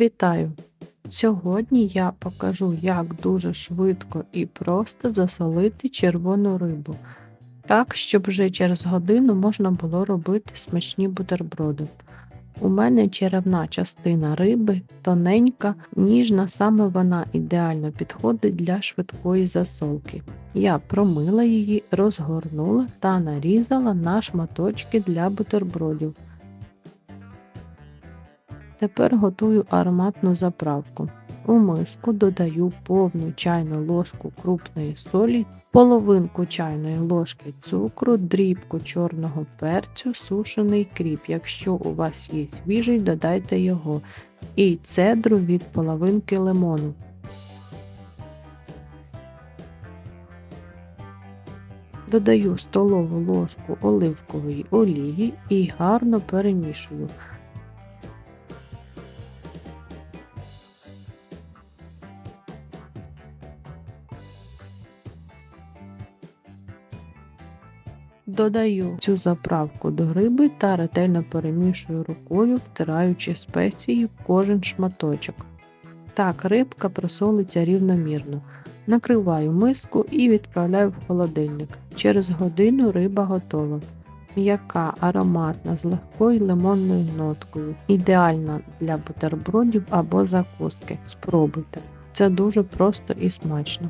Вітаю! Сьогодні я покажу, як дуже швидко і просто засолити червону рибу, так, щоб вже через годину можна було робити смачні бутерброди. У мене черевна частина риби тоненька, ніжна, саме вона ідеально підходить для швидкої засолки. Я промила її, розгорнула та нарізала на шматочки для бутербродів. Тепер готую ароматну заправку. У миску додаю повну чайну ложку крупної солі, половинку чайної ложки цукру, дрібку чорного перцю, сушений кріп. Якщо у вас є свіжий, додайте його. І цедру від половинки лимону. Додаю столову ложку оливкової олії і гарно перемішую. Додаю цю заправку до риби та ретельно перемішую рукою, втираючи спеції в кожен шматочок. Так рибка просолиться рівномірно. Накриваю миску і відправляю в холодильник. Через годину риба готова. М'яка, ароматна, з легкою лимонною ноткою. Ідеальна для бутербродів або закуски. Спробуйте. Це дуже просто і смачно.